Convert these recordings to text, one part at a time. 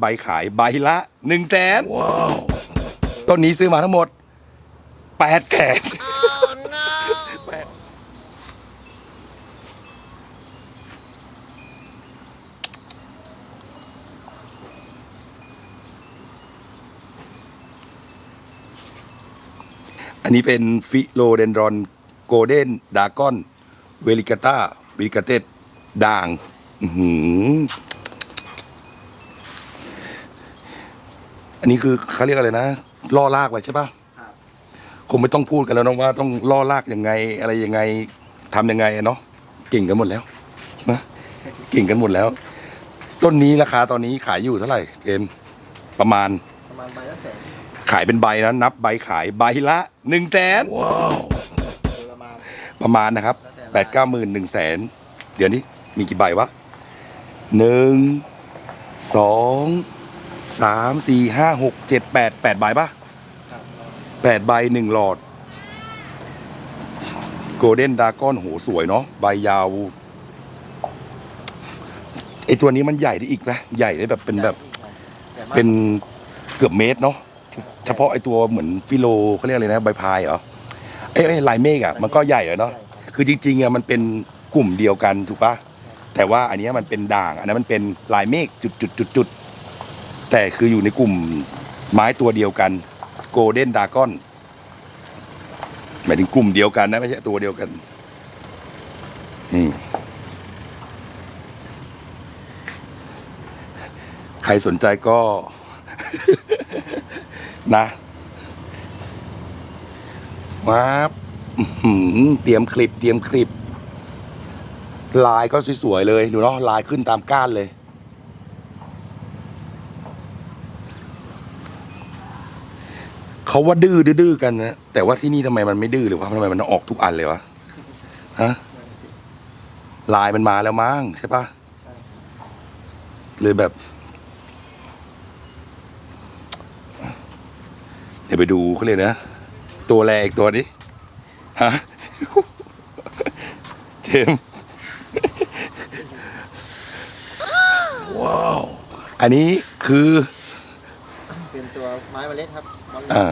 ใบขายใบละหนึ่งแสนต้นนี้ซื้อมาทั้งหมดแปดแสนอันนี้เป็นฟิโลเดนดรอนโกลเด้นดากอน เวลิกาตาเวลิกาเตด่าง อื้อหืออั นนี้คือเขาเรียกอะไรนะล่อลากไว้ใช่ปะครับ คงไม่ต้องพูดกันแล้วนะว่าต้องล่อลากยังไง อะไรยังไงทำยังไงอะเนาะเก่งกันหมดแล้วนะเก่งกันหมดแล้ว ต้นนี้ราคาตอนนี้ขายอยู่เท่าไหร่เจมส์ประมาณ ประมาณใบละแสนขายเป็นใบนะนับใบขายใบละหนึ่งแสนโดยประมาณ ประมาณนะครับแล้วแต่แปดเก้าหมื่นหนึ่งแสนเดี๋ยวนี้มีกี่ใบวะหนึ่งสอง สามสี่ห้าหกเจ็ดแปดแปดใบปะครับแปดใบหนึ่งหลอด โกลเด้นดากอนโหสวยเนาะใบยาวไอตัวนี้มันใหญ่ได้อีกนะใหญ่ได้แบบเป็นแบบแต่มากเป็นเกือบเมตรเนาะเฉพาะไอตัวเหมือนฟิโลเขาเรียกอะไรนะใบพายเหรอไอ้ไอ้ลายเมฆอะมันก็ใหญ่อะเนาะใช่ครับคือจริงๆอะมันเป็นกลุ่มเดียวกันถูกปะแต่ว่าอันเนี้ยมันเป็นด่าง อันนั้นมันเป็นลายเมฆจุดจุดจุดจุด แต่คืออยู่ในกลุ่มไม้ตัวเดียวกันโกลเด้นดากอนหมายถึงกลุ่มเดียวกันนะไม่ใช่ตัวเดียวกันนี่ใครสนใจก็ นะว้าบอื้อหือเตรียมคลิป เตรียมคลิป ลายก็สวยๆเลย ดูเนาะลายขึ้นตามก้านเลย เขาว่าดื้อดื้อๆกันนะแต่ว่าที่นี่ทำไมมันไม่ดื้อหรือว่าทำไมมันออกทุกอันเลยวะฮะลายมันมาแล้วมั้งใช่ปะเลยแบบ เดี๋ยวไปดูเขาเลยนะ ตัวแรอีกตัวนี้ฮะเทมว้าว อันนี้คือ เป็นตัวไม้เมล็ดครับ อ่า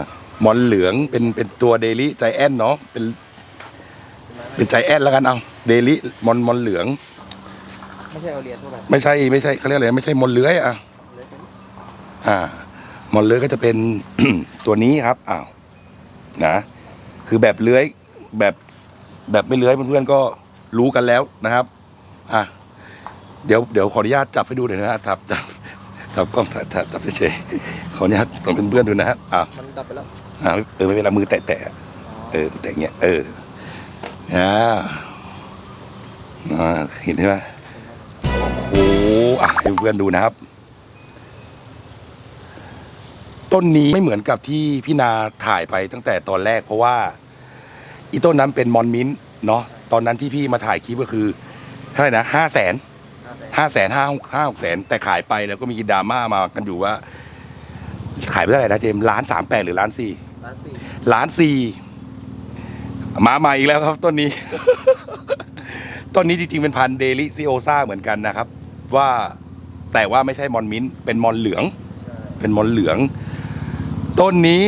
มอนเหลืองเป็นเป็นตัวเดลิใจแอนเนาะเป็น เป็นใจแอนแล้วกันเอาเดลิมอนมอนเหลือง ไม่ใช่เอาเรียนทั่วไปไม่ใช่ไม่ใช่เขาเรียกอะไรไม่ใช่มอนเลื้อยอะเลยเป็นอ่ามอนเลื้อยก็จะเป็น ตัวนี้ครับอ้าวนะคือแบบเลื้อยแบบแบบไม่เลื้อยเพื่อนๆก็รู้กันแล้วนะครับ อะเดี๋ยวเดี๋ยวขออนุญาตจับให้ดูหน่อยนะฮะจับจับ จับกล้องจับจับจับเฉยๆขออนุญาตต้องเป็นเพื่อนๆดูนะฮะอะมันดับไปแล้วอะเออไม่เป็นไรมือแตะแตะอ๋อเออแตะอย่างเงี้ยเอออ่าอ่าเห็นใช่ไหมโอ้โหอะให้เพื่อนดูนะครับ ต้นนี้ไม่เหมือนกับที่พี่นาถ่ายไปตั้งแต่ตอนแรก เพราะว่าอีต้นนั้นเป็นมอนมินท์เนาะตอนนั้นที่พี่มาถ่ายคลิปก็คือเท่าไหร่นะห้าแสน ห้าแสนห้าแสนห้าห้าหกแสนแต่ขายไปแล้วก็มีดราม่ามากันอยู่ว่า ขายไปเท่าไหร่นะเจมส์ล้านสามแปดหรือล้านสี่ล้านสี่ล้านสี่มาใหม่อีกแล้วครับต้นนี้ ต้นนี้จริงๆเป็นพันธุ์เดลิซิโอซาเหมือนกันนะครับ ว่าแต่ว่าไม่ใช่มอนมินท์เป็นมอนเหลืองใช่เป็นมอนเหลือง ต้นนี้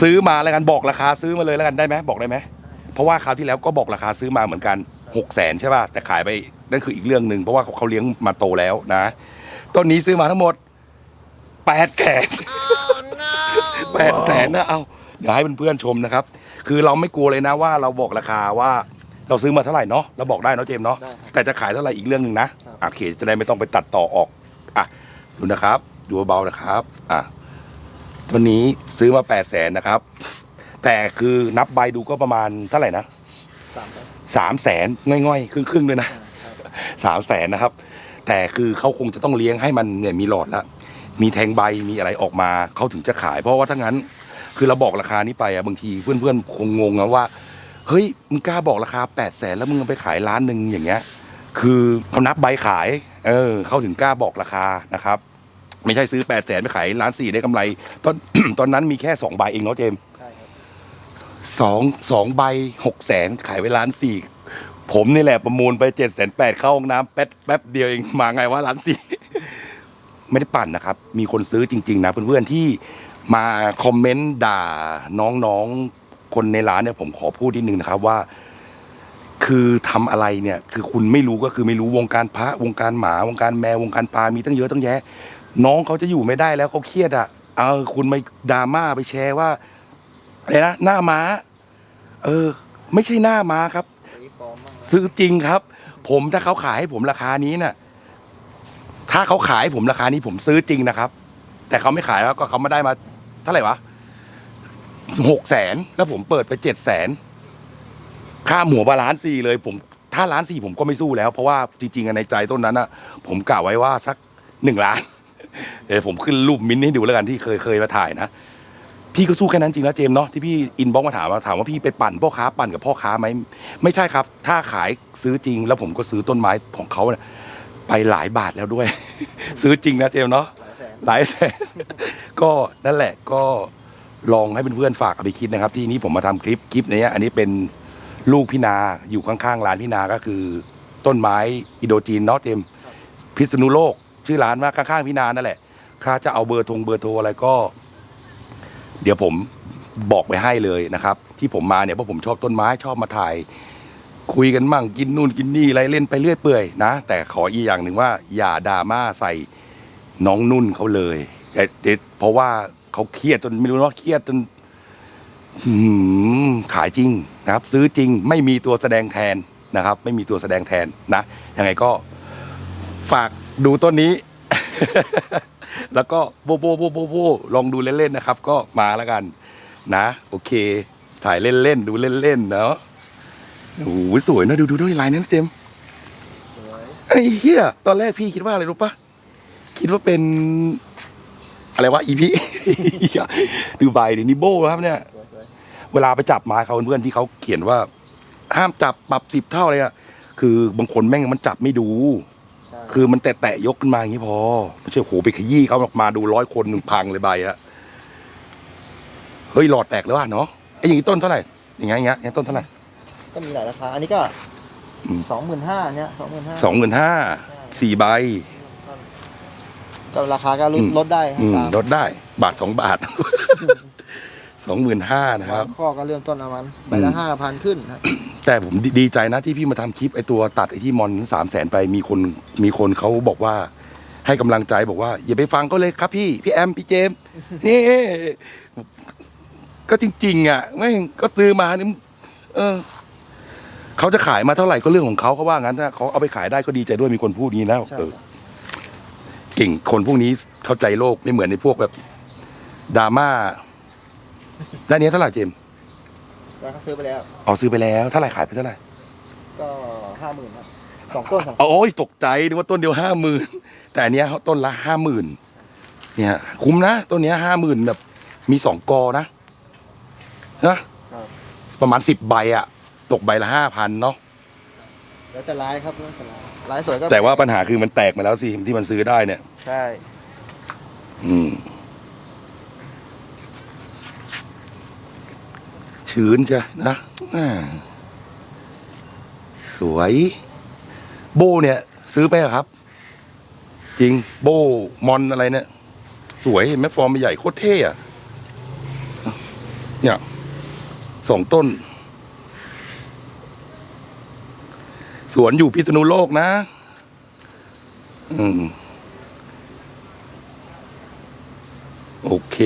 ซื้อมาแล้วกันบอกราคาซื้อมาเลยแล้วกันได้ไหมบอกได้ไหมเพราะว่าคราวที่แล้วก็บอกราคาซื้อมาเหมือนกันหกแสนใช่ป่ะแต่ขายไป นั่นคืออีกเรื่องหนึ่งเพราะว่าเขาเขาเลี้ยงมาโตแล้วนะต้นนี้ซื้อมาทั้งหมดแปดแสนแปดแสนนะเอาเดี๋ยวให้เพื่อนๆชมนะครับ คือเราไม่กลัวเลยนะว่าเราบอกราคาว่าเราซื้อมาเท่าไหร่เนาะเราบอกได้เนาะเจมส์เนาะได้ครับแต่จะขายเท่าไหร่อีกเรื่องหนึ่งนะครับอะโอเคจะได้ไม่ต้องไปตัดต่อออกอะดูนะครับ ดูเบาๆนะครับอะตัวนี้ซื้อมาแปดแสนนะครับ แต่คือนับใบดูก็ประมาณเท่าไหร่นะสามแสนสามแสนง่อยๆครึ่งๆด้วยนะอ่าครับ สามแสนนะครับ แต่คือเขาคงจะต้องเลี้ยงให้มันเนี่ยมีหลอดแล้วมีแทงใบมีอะไรออกมาเขาถึงจะขาย เพราะว่าถ้างั้น คือเราบอกราคานี้ไปอะบางทีเพื่อนๆคงงงนะว่าเฮ้ยมึงกล้าบอกราคาแปดแสนแล้วมึงเอาไปขายล้านหนึ่งอย่างเงี้ย คือเขานับใบขาย เออเขาถึงกล้าบอกราคานะครับ ไม่ใช่ซื้อแปดแสนไปขายล้านสี่ได้กำไร ตอนตอนนั้นมีแค่สองใบเองเนาะเจมส์ใช่ครับสองสองใบหกแสนขายไปล้านสี่ ผมนี่แหละประมูลไปเจ็ดแสนแปดเข้าห้องน้ำแป๊บแป๊บเดียวเองมาไงว่าล้านสี่ไม่ได้ปั่นนะครับ มีคนซื้อจริง ๆ นะเพื่อนๆที่มาคอมเมนต์ด่าน้องๆคนในร้านเนี่ยผมขอพูดนิดนึงนะครับว่า คือทำอะไรเนี่ย คือคุณไม่รู้ก็คือไม่รู้วงการพระวงการหมาวงการแมววงการปลามีตั้งเยอะตั้งแยะ น้องเขาจะอยู่ไม่ได้แล้วเขาเครียดอะเอาคุณไปดราม่าไปแชร์ว่าอะไรนะหน้าม้า เออ ไม่ใช่หน้าม้าครับ ซื้อจริงครับ ผมถ้าเขาขายให้ผมราคานี้น่ะ ถ้าเขาขายให้ผมราคานี้ผมซื้อจริงนะครับ แต่เขาไม่ขายแล้วก็เขามาได้มาเท่าไหร่วะหกแสนแล้วผมเปิดไปเจ็ดแสนค่าหมูบาล้านสี่เลย ผมถ้าล้านสี่ผมก็ไม่สู้แล้ว เพราะว่าจริงๆอะในใจต้นนั้นน่ะผมกะไว้ว่าสักหนึ่งล้าน เดี๋ยวผมขึ้นรูปมิ้นท์ให้ดูแล้วกันที่เคยเคยมาถ่ายนะ พี่ก็สู้แค่นั้นจริงนะเจมส์เนาะที่พี่อินบ็อกมาถามว่าถามว่าพี่ไปปั่นพ่อค้าปั่นกับพ่อค้าไหมไม่ใช่ครับ ถ้าขายซื้อจริง แล้วผมก็ซื้อต้นไม้ของเขาเนี่ยไปหลายบาทแล้วด้วย ซื้อจริงนะเจมส์เนาะหลายแสนก็นั่นแหละก็ลองให้เพื่อนๆฝากเอาไปคิดนะครับ ที่นี้ผมมาทำคลิปคลิปเนี้ยอันนี้เป็นลูกพี่นาอยู่ข้างๆร้านพี่นาก็คือ ต้นไม้อิโดจีนเนาะเจมส์พิษณุโลก ชื่อร้านว่าข้างๆพี่นานั่นแหละถ้าจะเอาเบอร์ทงเบอร์โทรอะไรก็ เดี๋ยวผมบอกไปให้เลยนะครับ ที่ผมมาเนี่ยเพราะผมชอบต้นไม้ชอบมาถ่าย คุยกันมั่งกินนู่นกินนี่อะไรเล่นไปเรื่อยเปื่อยนะ แต่ขออีกอย่างหนึ่งว่าอย่าดราม่าใส่น้องนุ่นเขาเลยแต่แต่เพราะว่าเขาเครียดจนไม่รู้ว่าเครียดจนหืมขายจริงนะครับ ซื้อจริงไม่มีตัวแสดงแทนนะครับ ไม่มีตัวแสดงแทนนะยังไงก็ฝากดูต้นนี้ แล้วก็โบโบโบโบโบลองดูเล่นๆนะครับ ก็มาแล้วกันนะ โอเค ถ่ายเล่นๆดูเล่นๆเนาะโอ้โหสวยนะดูดูดูลายนั้นเจมไอ้เหี้ยตอนแรกพี่คิดว่าอะไรรู้ปะคิดว่าเป็น อะไรวะอีพีดูใบเดินิโบนะครับเนี่ย เวลาไปจับไม้เขาเพื่อนๆที่เขาเขียนว่า ห้ามจับปรับสิบเท่าเลยอะคือบางคนแม่งมันจับไม่ดู คือมันแตะๆยกขึ้นมาอย่างนี้พอไม่ใช่โหไปขยี้เขาออกมาดูร้อยคนหนึ่งพังเลยใบอะเฮ้ยหลอดแตกแล้วว่ะเนาะไอ้อย่างนี้ต้นเท่าไหร่อย่างเงี้ยอย่างเงี้ยอย่างเงี้ยต้นเท่าไหร่ ก็มีหลายราคา อันนี้ก็อืม สองหมื่นห้าเนี้ยสองหมื่นห้าสองหมื่นห้าสี่ใบ ก็ราคาก็ลดอืม ลดได้อืมตามลดได้บาทสองบาทสองหมื่นห้านะครับ ข้อก็เริ่มต้นประมาณใบอืละมห้าพันขึ้นนะ แต่ผมดดีใจนะที่พี่มาทำคลิปไอตัวตัดไอที่มอนสามแสนไปมีคนมีคนเขาบอกว่า ให้กำลังใจบอกว่า อย่าไปฟังก็เลยครับพี่พี่แอมพี่เจมส์นี่ก็จริง ๆ อะไม่งก็ซื้อมานี่เออเขาจะขายมาเท่าไหร่ก็เรื่องของเขาเขาว่างั้นถ้าเขาเอาไปขายได้ก็ดีใจด้วยมีคนพูดงี้แล้วใช่ เออเก่งคนพวกนี้เข้าใจโลกไม่เหมือนในพวกแบบดราม่าด้านนี้เท่าไหร่เจมส์ แล้วก็ซื้อไปแล้วอ๋อซื้อไปแล้วเท่าไหร่ขายไปเท่าไหร่ก็ห้าหมื่นครับสองต้นสองโอ้ยตกใจนึกว่าต้นเดียวห้าหมื่นแต่อันเนี้ยต้นละห้าหมื่นเนี่ยคุ้มนะต้นเนี้ยห้าหมื่นแบบมีสองกอนะนะครับประมาณสิบใบอะตกใบละห้าพันเนาะแล้วแต่ลายครับแล้วแต่ลายลายสวยก็แต่ว่าปัญหาคือมันแตกมาแล้วสิที่มันซื้อได้เนี่ย ใช่ อืม ชืนใช่นะสวย โบเนี่ย ซื้อไปเหรอครับ จริงโบมอนอะไรเนี่ย สวยเห็นไหมฟอร์มใหญ่โคตรเท่อะเนี่ยสองต้น สวนอยู่พิษณุโลกนะ อืม โอเค